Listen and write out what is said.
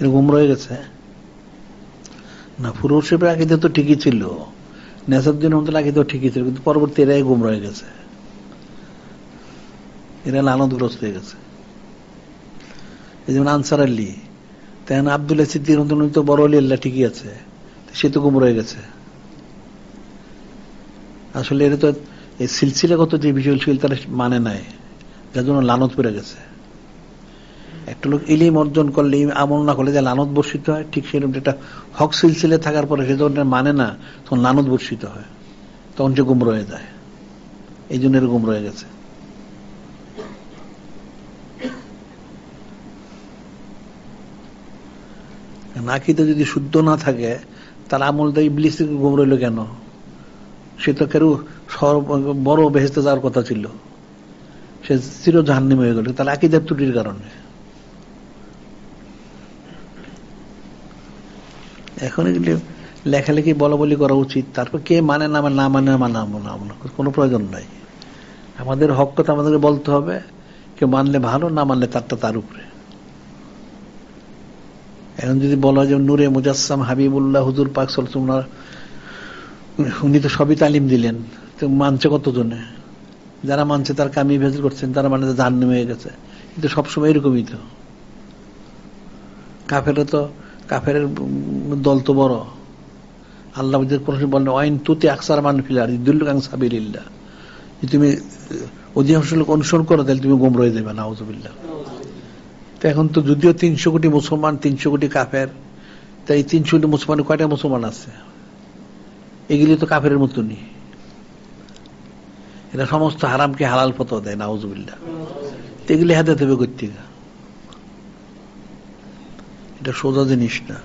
এরকম রয়ে গেছে। না ফুরুষের আকিদে তো ঠিকই ছিল। ঠিকই ছিল, কিন্তু পরবর্তী এরাই গুম রয়ে গেছে। এরা হয়ে গেছে। এই যেমন আনসার আল্লি তেমন আবদুল্লাহ তো বড় আলী আল্লাহ ঠিকই আছে সে তো গুম রয়ে গেছে। আসলে এটা তো এই সিলসিলাগত যে বিষয় ছিল তারা মানে নাই, যার জন্য লানত পড়ে গেছে। একটা লোক ইলিম অর্জন করলে আমল না করলে যে লানত বর্ষিত হয়, ঠিক সেরকম একটা হক সিলসিলে থাকার পরে সে যখন মানে না, তখন লানত বর্ষিত হয়। তখন সে গুম রয়ে যায়। এই জন্য এর গুম রয়ে গেছে। নাকিতে যদি শুদ্ধ না থাকে, তার আমল দেয় ইবলিস থেকে গুম রইল কেন? সে তো কেউ বড় বেহেস্তে যাওয়ার কথা ছিল। সে চির জাহান্নিম হয়ে গেল। তার আকিদার ত্রুটির কারণে। এখন এগুলি লেখালেখি বলা বলি করা উচিত। তারপর কে মানে না না মানে মানা, না না কোনো প্রয়োজন নাই। আমাদের হক কথা আমাদেরকে বলতে হবে, কেউ মানলে ভালো, না মানলে তারটা তার উপরে। এখন যদি বলা হয় যে নূরে মুজাসসাম হাবিবুল্লাহ হুজুর পাক সলসুমনার উনি তো সবই তালিম দিলেন। তো মানছে কতজনে? যারা মানছে তার কামি ভেজল করছেন, তারা মানে জাহান্ন হয়ে গেছে। কিন্তু সবসময় এরকমই তো। কাফের তো কাফের দল তো বড়। আল্লাহ বলেন, ওয়াইন তুতে আকসার মান ফিলার দুল্লুকাং সাবিল্লাহ তুমি অধিকাংশ লোক অনুসরণ করো, তাহলে তুমি হয়ে দেবে নাউজুবিল্লাহ। তো এখন তো যদিও তিনশো কোটি মুসলমান, তিনশো কোটি কাফের, তাই এই তিনশো কোটি মুসলমান কয়টা মুসলমান আছে? এগুলি তো কাফের মতনই। এরা সমস্ত হারামকে হালাল ফতো দেয়, নাউজুবিল্লাহ। এগুলি হাতে দেবে করতে এটা সোজা জিনিস না